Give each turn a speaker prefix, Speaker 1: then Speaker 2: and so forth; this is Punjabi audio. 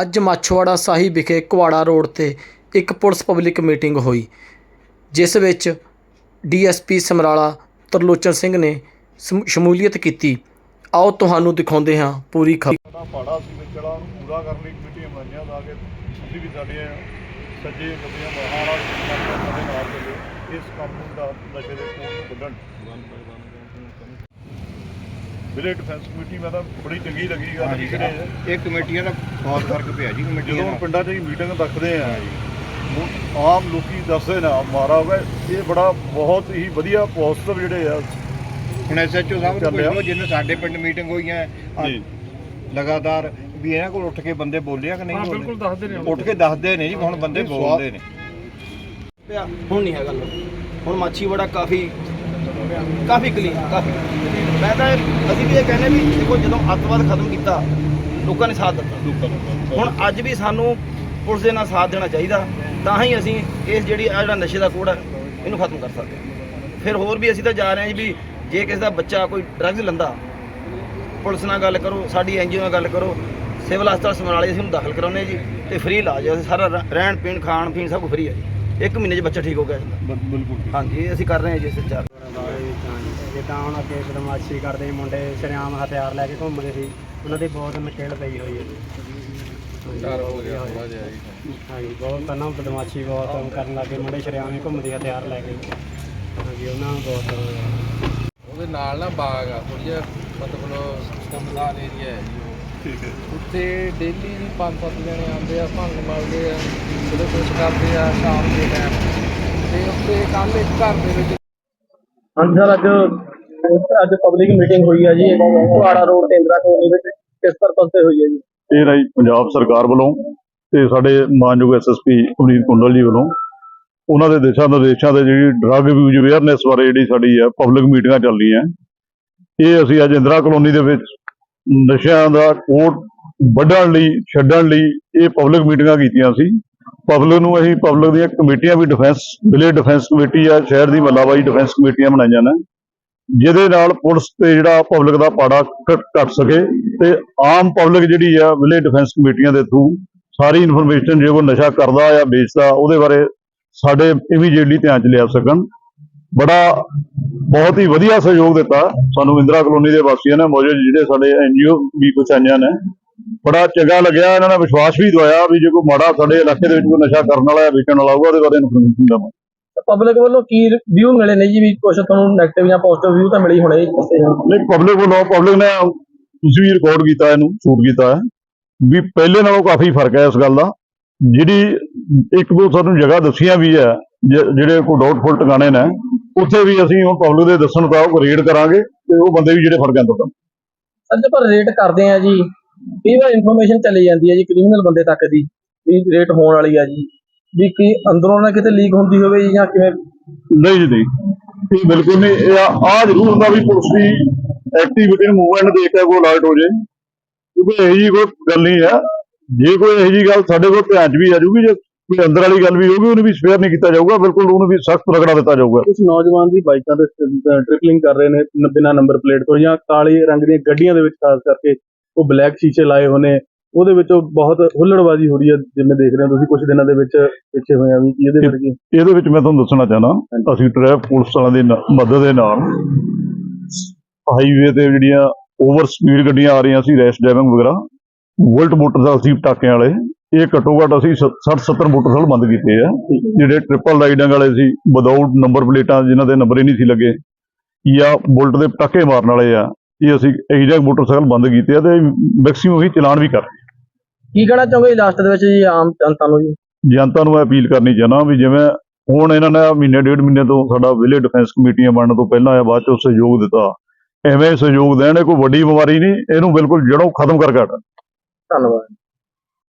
Speaker 1: ਅੱਜ ਮਾਛੋਵਾੜਾ ਸਾਹਿਬ ਵਿਖੇ ਕੁਵਾੜਾ ਰੋਡ ਤੇ ਇੱਕ ਪੁਲਿਸ ਪਬਲਿਕ ਮੀਟਿੰਗ ਹੋਈ, ਜਿਸ ਵਿੱਚ ਡੀਐਸਪੀ ਸਮਰਾਲਾ ਤਰਲੋਚਨ ਸਿੰਘ ਨੇ ਸਮ- ਸ਼ਮੂਲੀਅਤ ਕੀਤੀ। ਆਓ ਤੁਹਾਨੂੰ ਦਿਖਾਉਂਦੇ ਹਾਂ ਪੂਰੀ ਖਬਰ।
Speaker 2: ਸਾਡਾ ਪਾੜਾ ਸੀ ਵਿਚੜਾ ਉਹਨੂੰ ਪੂਰਾ ਕਰਨ ਲਈ ਕਮੇਟੀਆਂ ਬਣਾਈਆਂ ਤਾਂ ਕਿ ਤੁਸੀਂ ਵੀ ਸਾਡੇ ਸੱਜੇ ਗੱਡੀਆਂ ਬਾਹਾਂ ਸਾਡੇ ਨਾਲ ਚੱਲੇ। ਇਸ ਕਾਨੂੰਨ ਦਾ ਨਸ਼ੇ ਦੇ ਕੋਲ ਨੂੰ ਕੱਢਣ ਵਿਲੇ ਡਿਫੈਂਸ ਕਮੇਟੀ ਮੈਂ ਤਾਂ ਬੜੀ ਚੰਗੀ ਲੱਗੀ ਗੱਲ
Speaker 3: ਹਾਂਜੀ
Speaker 2: ਜਿਹੜੇ
Speaker 3: ਇਹ ਕਮੇਟੀਆਂ ਦਾ ਬਹੁਤ ਫ਼ਰਕ ਪਿਆ ਜੀ ਕਮੇਟੀਆਂ
Speaker 2: ਜਦੋਂ ਪਿੰਡਾਂ 'ਚ ਹੀ ਮੀਟਿੰਗ ਰੱਖਦੇ ਆ ਹੁਣ ਆਮ ਲੋਕੀ ਦੱਸਦੇ ਨਾ ਮਾਰਾ ਹੋ ਗਿਆ ਇਹ ਬੜਾ ਬਹੁਤ ਹੀ ਵਧੀਆ ਪੋਜ਼ਿਟਿਵ ਜਿਹੜੇ ਆ।
Speaker 3: ਹੁਣ ਐਸਐਚਓ ਸਾਹਿਬ ਨੂੰ। ਪੁੱਛੋ ਜਿੰਨੇ ਸਾਡੇ ਪਿੰਡ ਮੀਟਿੰਗ ਹੋਈਆਂ ਆ,
Speaker 2: ਜੀ।
Speaker 3: ਲਗਾਤਾਰ ਵੀ ਇਹਨਾਂ ਕੋਲ ਉੱਠ ਕੇ ਬੰਦੇ ਬੋਲਿਆ ਕਿ ਨਹੀਂ ਹਾਂ ਬਿਲਕੁਲ ਦੱਸਦੇ ਨੇ ਉੱਠ ਕੇ ਦੱਸਦੇ ਨੇ ਜੀ ਹੁਣ ਬੰਦੇ ਬੋਲਦੇ ਨੇ।
Speaker 4: ਪਿਆ ਹੁਣ ਨਹੀਂ ਹੈਗਾ ਹੁਣ ਮਾਛੀਵਾੜਾ ਕਾਫੀ ਕਾਫੀ ਕਲੀਨ ਕਾਫੀ। ਮੈਂ ਤਾਂ ਇਹ- ਅਸੀਂ ਵੀ ਇਹ ਕਹਿੰਦੇ ਵੀ ਦੇਖੋ ਜਦੋਂ ਅੱਤਵਾਦ ਖਤਮ ਕੀਤਾ ਲੋਕਾਂ ਨੇ ਸਾਥ ਦਿੱਤਾ। ਹੁਣ ਅੱਜ ਵੀ ਸਾਨੂੰ ਪੁਲਿਸ ਦੇ ਨਾਲ ਸਾਥ ਦੇਣਾ ਚਾਹੀਦਾ ਤਾਂ ਹੀ ਅਸੀਂ ਇਸ ਜਿਹੜੀ ਆ ਜਿਹੜਾ ਨਸ਼ੇ ਦਾ ਕੋੜ ਹੈ ਇਹਨੂੰ ਖਤਮ ਕਰ ਸਕਦੇ ਹਾਂ। ਫਿਰ ਹੋਰ ਵੀ ਅਸੀਂ ਤਾਂ ਜਾ ਰਹੇ ਹਾਂ ਜੀ ਵੀ ਜੇ ਕਿਸੇ ਦਾ ਬੱਚਾ ਕੋਈ ਡਰੱਗਸ ਲੈਂਦਾ ਪੁਲਿਸ ਨਾਲ ਗੱਲ ਕਰੋ ਸਾਡੀ ਐਨਜੀਓ ਨਾਲ ਗੱਲ ਕਰੋ ਸਿਵਲ ਹਸਪਤਾਲ ਸਮਰਾਲੇ ਅਸੀਂ ਉਹਨੂੰ ਦਾਖਲ ਕਰਾਉਂਦੇ ਹਾਂ ਜੀ ਤੇ ਫ੍ਰੀ ਇਲਾਜ ਹੈ ਸਾਰਾ ਰ- ਰਹਿਣ ਪੀਣ ਖਾਣ ਪੀਣ ਸਭ ਕੁਝ ਫ੍ਰੀ ਹੈ ਜੀ। ਇੱਕ ਮਹੀਨੇ 'ਚ ਬੱਚਾ ਠੀਕ ਹੋ ਗਿਆ।
Speaker 2: ਬਿਲਕੁਲ
Speaker 4: ਹਾਂਜੀ ਅਸੀਂ ਕਰ ਰਹੇ ਹਾਂ ਜੀ ਇਸ
Speaker 5: ਜਿੱਦਾਂ ਹੁਣ ਅੱਗੇ ਬਦਮਾਸ਼ੀ ਕਰਦੇ ਸੀ ਮੁੰਡੇ ਸ਼ਰੇਆਮ ਹਥਿਆਰ ਲੈ ਕੇ ਘੁੰਮਦੇ ਸੀ ਉਹਨਾਂ ਦੀ ਬਹੁਤ ਨਕੇਲ ਪਈ ਹੋਈ ਹੈ। ਜੀ ਡਰ ਹੋ ਗਿਆ ਹਾਂਜੀ ਬਹੁਤ ਪਹਿਲਾਂ ਬਦਮਾਸ਼ੀ ਬਹੁਤ ਕਰਨ ਲੱਗੇ ਮੁੰਡੇ ਸ਼ਰੇਆਮ ਹੀ ਘੁੰਮਦੇ ਹਥਿਆਰ ਲੈ ਕੇ। ਹਾਂਜੀ ਉਹਨਾਂ ਨੂੰ ਬਹੁਤ।
Speaker 6: ਉਹਦੇ ਨਾਲ ਨਾ ਬਾਗ ਆ ਥੋੜੀ ਜਿਹਾ ਮਤਲਬ ਸੁੰਮਸਾਨ ਏਰੀਆ ਹੈ ਜੀ ਉਹ।
Speaker 2: ਠੀਕ ਹੈ।
Speaker 6: ਉੱਥੇ ਡੇਲੀ ਵੀ ਪੰਜ ਸੱਤ ਜਣੇ ਆਉਂਦੇ ਆ ਭੰਗ ਮਾਰਦੇ ਆ ਜਦੋਂ ਕੁਛ ਕਰਦੇ ਆ ਸ਼ਾਮ ਦੇ ਟਾਈਮ ਤੇ। ਉੱਥੇ ਕੱਲ ਇੱਕ ਘਰ ਦੇ ਵਿੱਚ
Speaker 1: ਸਰ ਅੱਜ ਅੱਜ ਪਬਲਿਕ ਮੀਟਿੰਗ ਹੋਈ ਹੈ ਜੀ। ਕੁਵਾੜਾ ਰੋਡ ਤੇ ਇੰਦਰਾ ਵਿੱਚ ਕਿਸ ਪਰਪਸ ਤੇ ਹੋਈ ਹੈ ਜੀ।
Speaker 2: ਇਹ ਰਹੀ ਪੰਜਾਬ ਸਰਕਾਰ ਵੱਲੋਂ ਤੇ ਸਾਡੇ ਮਾਨਯੋਗ ਐਸਐਸਪੀ ਅਮਰੀਕ ਕੁੰਡਲ ਜੀ ਵੱਲੋਂ। ਉਹਨਾਂ ਦੇ ਦਿਸ਼ਾ ਨਿਰਦੇਸ਼ਾਂ ਤੇ ਜਿਹੜੀ ਡਰੱਗ ਯੂਜ਼ ਅਵੇਅਰਨੈਸ ਬਾਰੇ ਜਿਹੜੀ ਸਾਡੀ ਹੈ ਪਬਲਿਕ ਮੀਟਿੰਗਾਂ ਚੱਲ ਰਹੀਆਂ ਇਹ ਅਸੀਂ ਅੱਜ ਇੰਦਰਾ ਕਲੋਨੀ ਦੇ ਵਿੱਚ ਨਸ਼ਿਆਂ ਦਾ ਕੋਟ ਵੱਢਣ ਲਈ, ਛੱਡਣ ਲਈ ਇਹ ਪਬਲਿਕ ਮੀਟਿੰਗਾਂ ਕੀਤੀਆਂ ਸੀ। ਪਬਲਿਕ ਨੂੰ ਅਸੀਂ ਪਬਲਿਕ ਦੀਆਂ ਕਮੇਟੀਆਂ ਵੀ ਡਿਫੈਂਸ ਵਿਲੇਜ ਡਿਫੈਂਸ ਕਮੇਟੀ ਆ, ਸ਼ਹਿਰ ਦੀ ਮੱਲਾਵਾਈ ਡਿਫੈਂਸ ਕਮੇਟੀਆਂ ਬਣਾਈਆਂ ਨੇ। ਜਿਹਦੇ ਨਾਲ ਪੁਲਿਸ ਤੇ ਜਿਹੜਾ ਪਬਲਿਕ ਦਾ ਪਾੜਾ ਘਟ ਘਟ ਸਕੇ ਤੇ ਆਮ ਪਬਲਿਕ ਜਿਹੜੀ ਆ ਵਿਲੇਜ ਡਿਫੈਂਸ ਕਮੇਟੀਆਂ ਦੇ ਥਰੂ ਸਾਰੀ ਇਨਫੋਰਮੇਸ਼ਨ ਜੇ ਕੋਈ ਨਸ਼ਾ ਕਰਦਾ ਜਾਂ ਵੇਚਦਾ ਉਹਦੇ ਬਾਰੇ ਸਾਡੇ ਇਮੀਡੀਏਟਲੀ ਧਿਆਨ ਚ ਲਿਆ ਸਕਣ। ਬੜਾ ਬਹੁਤ ਹੀ ਵਧੀਆ ਸਹਿਯੋਗ ਦਿੱਤਾ ਸਾਨੂੰ ਇੰਦਰਾ ਕਲੋਨੀ ਦੇ ਵਾਸੀਆਂ ਨੇ, ਮੌਜੂਦ ਜਿਹੜੇ ਸਾਡੇ ਐਨਜੀਓ ਵੀ ਕੁਝ ਆਈਆਂ ਨੇ। ਬੜਾ ਚੰਗਾ ਲੱਗਿਆ, ਇਹਨਾਂ ਨੇ ਵਿਸ਼ਵਾਸ ਵੀ ਦਵਾਇਆ ਵੀ ਜੇ ਕੋਈ ਮਾੜਾ ਸਾਡੇ ਇਲਾਕੇ ਦੇ ਵਿੱਚ ਕੋਈ ਨਸ਼ਾ ਕਰਨ ਵਾਲਾ ਜਾਂ ਵੇਚਣ ਵਾਲਾ ਹੋਊਗਾ, ਉਹਦੇ ਬਾਰੇ ਇਨਫੋਰਮੇਸ਼ਨ ਦੇਵਾਂ
Speaker 1: ਪਬਲਿਕ ਵੱਲੋਂ ਕੀ ਵਿਊ ਮਿਲੇ ਨੇ ਜੀ ਵੀ ਕੁਝ ਤੁਹਾਨੂੰ 네ਗੇਟਿਵ ਜਾਂ ਪੋਜ਼ਿਟਿਵ ਵਿਊ ਤਾਂ ਮਿਲੇ ਹੀ ਹੋਣੇ।
Speaker 2: ਨਹੀਂ ਪਬਲਿਕ ਵੱਲੋਂ ਪਬਲਿਕ ਨੇ ਤੁਸੀਂ ਵੀ ਰਿਕਾਰਡ ਕੀਤਾ ਇਹਨੂੰ ਸ਼ੂਟ ਕੀਤਾ ਹੈ। ਵੀ ਪਹਿਲੇ ਨਾਲੋਂ ਕਾਫੀ ਫ਼ਰਕ ਹੈ ਇਸ ਗੱਲ ਦਾ। ਜਿਹੜੀ ਇੱਕ ਦੋ ਸਾਨੂੰ ਜਗ੍ਹਾ ਦੱਸੀਆਂ ਵੀ ਹੈ ਜਿਹੜੇ ਕੋਈ ਡਾਊਟਫੁਲ ਟਿਕਾਣੇ ਨੇ ਉੱਥੇ ਵੀ ਅਸੀਂ ਹੁਣ ਪਬਲਿਕ ਦੇ ਦੱਸਣ ਮੁਤਾਬਕ ਰੇਡ ਕਰਾਂਗੇ ਤੇ ਉਹ ਬੰਦੇ ਵੀ ਜਿਹੜੇ ਫੜ ਜਾਂਦੇ ਤਾਂ
Speaker 1: ਸਰ ਜੇ ਪਰ ਰੇਟ ਕਰਦੇ ਆ ਜੀ। ਕਈ ਵਾਰ ਇਨਫੋਰਮੇਸ਼ਨ ਚਲੀ ਜਾਂਦੀ ਹੈ ਜੀ ਕ੍ਰਿਮੀਨਲ ਬੰਦੇ ਤੱਕ ਦੀ ਵੀ ਰੇਟ ਹੋਣ ਵਾਲੀ ਆ ਜੀ। ਵੀ ਕੀ ਅੰਦਰੋਂ ਨਾ ਕਿਤੇ ਲੀਕ ਹੁੰਦੀ ਹੋਵੇ ਜੀ ਕਿਵੇਂ?
Speaker 2: ਨਹੀਂ ਜੀ ਨਹੀਂ। ਇਹ ਬਿਲਕੁਲ ਨਹੀਂ ਇਹ ਆ ਜ਼ਰੂਰ ਹੁੰਦਾ ਵੀ ਪੁਲਿਸ ਦੀ ਐਕਟੀਵਿਟੀ ਨੂੰ ਮੂਵਮੈਂਟ ਦੇਖ ਕੇ ਕੋਈ ਅਲਰਟ ਹੋ ਜੇ। ਕਿਉਂਕਿ ਇਹੋ ਜੀ ਕੋਈ ਗੱਲ ਨਹੀਂ ਹੈ ਜੇ ਕੋਈ ਇਹੋ ਜੀ ਗੱਲ ਸਾਡੇ ਕੋਲ ਧਿਆਨ 'ਚ ਵੀ ਆ ਜਾਊਗੀ ਜੇ ਕੋਈ ਅੰਦਰ ਵਾਲੀ ਗੱਲ ਵੀ ਹੋਊਗੀ ਉਹਨੂੰ ਵੀ ਸਪੇਅਰ ਨਹੀਂ ਕੀਤਾ ਜਾਊਗਾ। ਬਿਲਕੁਲ ਉਹਨੂੰ ਵੀ ਸਖਤ ਰਗੜਾ ਦਿੱਤਾ ਜਾਊਗਾ।
Speaker 7: ਕੁਝ ਨੌਜਵਾਨ ਦੀ ਬਾਈਕਾਂ ਤੇ ਟ੍ਰਿਪਲਿੰਗ ਕਰ ਰਹੇ ਨੇ ਨ- ਬਿਨਾਂ ਨੰਬਰ ਪਲੇਟ ਤੋਂ ਜਾਂ ਕਾਲੇ ਰੰਗ ਦੀਆਂ ਗੱਡੀਆਂ ਦੇ ਵਿੱਚ ਖਾਸ ਕਰਕੇ ਉਹ ਬਲੈਕ ਸ਼ੀਸ਼ੇ ਲਾਏ ਹੋਏ ਨੇ। ਉਹਦੇ ਵਿੱਚ ਬਹੁਤ ਹੁੱਲੜਬਾਜ਼ੀ ਹੋ ਰਹੀ ਹੈ ਜਿਵੇਂ ਦੇਖ ਰਹੇ ਹੋ ਤੁਸੀਂ ਕੁਝ ਦਿਨਾਂ ਦੇ ਵਿੱਚ ਪਿੱਛੇ ਹੋਏ ਆ ਵੀ ਕੀ ਇਹਦੇ ਕਰਕੇ
Speaker 2: ਇਹਦੇ ਵਿੱਚ ਮੈਂ ਤੁਹਾਨੂੰ ਦੱਸਣਾ ਚਾਹਨਾ ਅਸੀਂ ਟ੍ਰੈਫਿਕ ਪੁਲਿਸ ਵਾਲਿਆਂ ਦੀ ਨ- ਮਦਦ ਦੇ ਨਾਲ ਹਾਈਵੇ ਤੇ ਜਿਹੜੀਆਂ ਓਵਰ ਸਪੀਡ ਗੱਡੀਆਂ ਆ ਰਹੀਆਂ ਸੀ ਰੈਸ਼ ਡਰਾਈਵਿੰਗ ਵਗੈਰਾ ਵੋਲਟ ਮੋਟਰਸਾਈਕਲ ਸੀ ਟਾਕਿਆਂ ਵਾਲੇ ਇਹ ਘੱਟੋ ਘੱਟ ਅਸੀਂ 60 70 ਮੋਟਰਸਾਈਕਲ ਬੰਦ ਕੀਤੇ ਆ। ਜਿਹੜੇ ਟ੍ਰਿਪਲ ਰਾਈਡਿੰਗ ਵਾਲੇ ਸੀ ਵਿਦਆਊਟ ਨੰਬਰ ਪਲੇਟਾਂ ਜਿਨ੍ਹਾਂ ਦੇ ਨੰਬਰ ਹੀ ਨਹੀਂ ਸੀ ਲੱਗੇ ਜਾਂ ਬੁਲਟ ਦੇ ਪਟਾਕੇ ਮਾਰਨ ਵਾਲੇ ਆ ਇਹ ਅਸੀਂ ਇਹੋ ਜਿਹੇ ਮੋਟਰਸਾਈਕਲ ਬੰਦ ਕੀਤੇ ਆ ਤੇ ਮੈਕਸਿਮਮ ਹੀ ਚਲਾਨ ਵੀ ਕਰ ਰਹੇ
Speaker 1: ਕੀ ਕਹਿਣਾ ਚਾਹੋਗੇ ਲਾਸਟ ਦੇ ਵਿੱਚ ਜੀ ਆਮ ਜਨਤਾ ਨੂੰ ਜੀ?
Speaker 2: ਜਨਤਾ ਨੂੰ ਮੈਂ ਅਪੀਲ ਕਰਨੀ ਚਾਹਨਾ ਵੀ ਜਿਵੇਂ ਹੁਣ ਇਹਨਾਂ ਨੇ ਮਹੀਨੇ ਡੇਢ ਮਹੀਨੇ ਤੋਂ ਸਾਡਾ ਵਿਲੇ ਡਿਫੈਂਸ ਕਮੇਟੀਆਂ ਬਣਨ ਤੋਂ ਪਹਿਲਾਂ ਆ ਬਾਅਦ ਚ ਸਹਿਯੋਗ ਦਿੱਤਾ। ਐਵੇਂ ਸਹਿਯੋਗ ਦੇਣ ਇਹ ਕੋਈ ਵੱਡੀ ਬਿਮਾਰੀ ਨਹੀਂ ਇਹਨੂੰ ਬਿਲਕੁਲ ਜੜੋਂ ਖਤਮ ਕਰਕੇ ਹਟਣ
Speaker 1: ਧੰਨਵਾਦ।